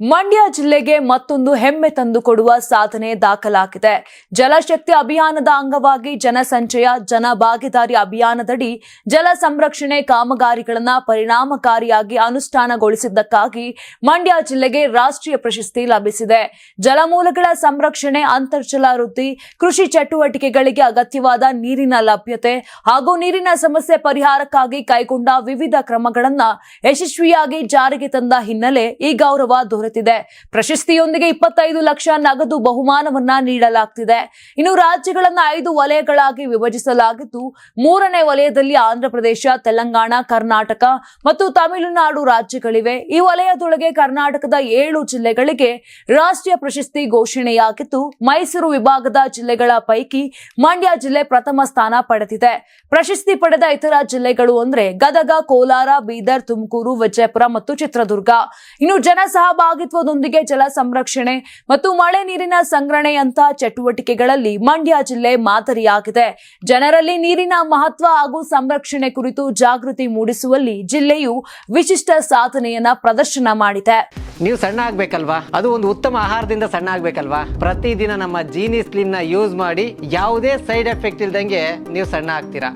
ಮಂಡ್ಯ ಜಿಲ್ಲೆಗೆ ಮತ್ತೊಂದು ಹೆಮ್ಮೆ ತಂದುಕೊಡುವ ಸಾಧನೆ ದಾಖಲಾಗಿದೆ. ಜಲಶಕ್ತಿ ಅಭಿಯಾನದ ಅಂಗವಾಗಿ ಜನಸಂಚಯ ಜನ ಭಾಗಿದಾರಿ ಅಭಿಯಾನದಡಿ ಜಲ ಸಂರಕ್ಷಣೆ ಕಾಮಗಾರಿಗಳನ್ನು ಪರಿಣಾಮಕಾರಿಯಾಗಿ ಅನುಷ್ಠಾನಗೊಳಿಸಿದ್ದಕ್ಕಾಗಿ ಮಂಡ್ಯ ಜಿಲ್ಲೆಗೆ ರಾಷ್ಟ್ರೀಯ ಪ್ರಶಸ್ತಿ ಲಭಿಸಿದೆ. ಜಲಮೂಲಗಳ ಸಂರಕ್ಷಣೆ, ಅಂತರ್ಜಲ ವೃದ್ಧಿ, ಕೃಷಿ ಚಟುವಟಿಕೆಗಳಿಗೆ ಅಗತ್ಯವಾದ ನೀರಿನ ಲಭ್ಯತೆ ಹಾಗೂ ನೀರಿನ ಸಮಸ್ಯೆ ಪರಿಹಾರಕ್ಕಾಗಿ ಕೈಗೊಂಡ ವಿವಿಧ ಕ್ರಮಗಳನ್ನು ಯಶಸ್ವಿಯಾಗಿ ಜಾರಿಗೆ ತಂದ ಹಿನ್ನೆಲೆ ಈ ಗೌರವ ದೊರೆತಿದೆ ಪ್ರಶಸ್ತಿಯೊಂದಿಗೆ ಇಪ್ಪತ್ತೈದು ಲಕ್ಷ ನಗದು ಬಹುಮಾನವನ್ನ ನೀಡಲಾಗ್ತಿದೆ. ಇನ್ನು ರಾಜ್ಯಗಳನ್ನ ಐದು ವಲಯಗಳಾಗಿ ವಿಭಜಿಸಲಾಗಿದ್ದು, ಮೂರನೇ ವಲಯದಲ್ಲಿ ಆಂಧ್ರಪ್ರದೇಶ, ತೆಲಂಗಾಣ, ಕರ್ನಾಟಕ ಮತ್ತು ತಮಿಳುನಾಡು ರಾಜ್ಯಗಳಿವೆ. ಈ ವಲಯದೊಳಗೆ ಕರ್ನಾಟಕದ ಏಳು ಜಿಲ್ಲೆಗಳಿಗೆ ರಾಷ್ಟ್ರೀಯ ಪ್ರಶಸ್ತಿ ಘೋಷಣೆಯಾಗಿದ್ದು, ಮೈಸೂರು ವಿಭಾಗದ ಜಿಲ್ಲೆಗಳ ಪೈಕಿ ಮಂಡ್ಯ ಜಿಲ್ಲೆ ಪ್ರಥಮ ಸ್ಥಾನ ಪಡೆದಿದೆ. ಪ್ರಶಸ್ತಿ ಪಡೆದ ಇತರ ಜಿಲ್ಲೆಗಳು ಅಂದ್ರೆ ಗದಗ, ಕೋಲಾರ, ಬೀದರ್, ತುಮಕೂರು, ವಿಜಯಪುರ ಮತ್ತು ಚಿತ್ರದುರ್ಗ. ಇನ್ನು ಜನ ಸಹಭಾಗಿತ್ವದೊಂದಿಗೆ ಜಲ ಸಂರಕ್ಷಣೆ ಮತ್ತು ಮಳೆ ನೀರಿನ ಸಂಗ್ರಹಣೆಯಂತಹ ಚಟುವಟಿಕೆಗಳಲ್ಲಿ ಮಂಡ್ಯ ಜಿಲ್ಲೆ ಮಾದರಿಯಾಗಿದೆ. ಜನರಲ್ಲಿ ನೀರಿನ ಮಹತ್ವ ಹಾಗೂ ಸಂರಕ್ಷಣೆ ಕುರಿತು ಜಾಗೃತಿ ಮೂಡಿಸುವಲ್ಲಿ ಜಿಲ್ಲೆಯು ವಿಶಿಷ್ಟ ಸಾಧನೆಯನ್ನ ಪ್ರದರ್ಶನ ಮಾಡಿದೆ. ನೀವು ಸಣ್ಣ ಆಗ್ಬೇಕಲ್ವಾ? ಅದು ಒಂದು ಉತ್ತಮ ಆಹಾರದಿಂದ ಸಣ್ಣ ಆಗ್ಬೇಕಲ್ವಾ? ಪ್ರತಿದಿನ ನಮ್ಮ ಜೀನಿ ಸ್ಲಿಮ್ನ ಯೂಸ್ ಮಾಡಿ ಯಾವುದೇ ಸೈಡ್ ಎಫೆಕ್ಟ್ ಇಲ್ದಂಗೆ ನೀವು ಸಣ್ಣ ಆಗ್ತೀರಾ?